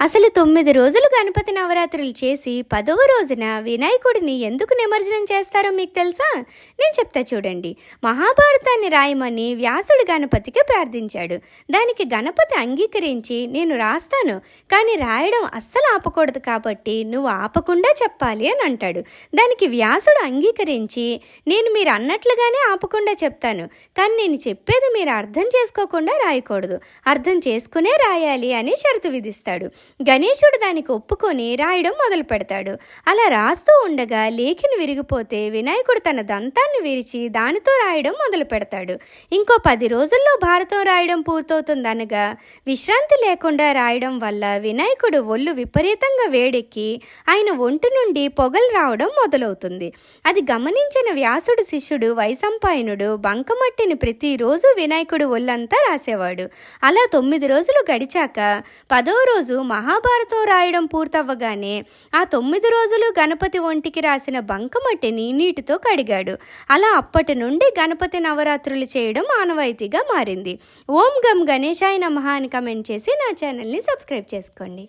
అసలు తొమ్మిది రోజులు గణపతి నవరాత్రులు చేసి పదవ రోజున వినాయకుడిని ఎందుకు నిమజ్జనం చేస్తారో మీకు తెలుసా? నేను చెప్తా చూడండి. మహాభారతాన్ని రాయమని వ్యాసుడు గణపతికి ప్రార్థించాడు. దానికి గణపతి అంగీకరించి నేను రాస్తాను కానీ రాయడం అస్సలు ఆపకూడదు కాబట్టి నువ్వు ఆపకుండా చెప్పాలి అని అంటాడు. దానికి వ్యాసుడు అంగీకరించి నేను మీరు అన్నట్లుగానే ఆపకుండా చెప్తాను కానీ నేను చెప్పేది మీరు అర్థం చేసుకోకుండా రాయకూడదు. అర్థం చేసుకునే రాయాలి అని షరతు విధిస్తాడు. గణేశుడు దానికి ఒప్పుకొని రాయడం మొదలు పెడతాడు. అలా రాస్తూ ఉండగా లేఖిని విరిగిపోతే వినాయకుడు తన దంతాన్ని విరిచి దానితో రాయడం మొదలు పెడతాడు. ఇంకో పది రోజుల్లో భారతం రాయడం పూర్తవుతుందనగా విశ్రాంతి లేకుండా రాయడం వల్ల వినాయకుడు ఒళ్ళు విపరీతంగా వేడెక్కి ఆయన ఒంటి నుండి పొగలు రావడం మొదలవుతుంది. అది గమనించిన వ్యాసుడు శిష్యుడు వైసంపాయనుడు బంకమట్టిని ప్రతిరోజు వినాయకుడు ఒళ్ళంతా రాసేవాడు. అలా తొమ్మిది రోజులు గడిచాక పదో రోజు మా మహాభారతం రాయడం పూర్తవ్వగానే ఆ తొమ్మిది రోజులు గణపతి ఒంటికి రాసిన బంకమట్టిని నీటితో కడిగాడు. అలా అప్పటి నుండి గణపతి నవరాత్రులు చేయడం ఆనవాయితీగా మారింది. ఓం గమ్ గణేశాయ నమః అని కమెంట్ చేసి నా ఛానల్ని సబ్స్క్రైబ్ చేసుకోండి.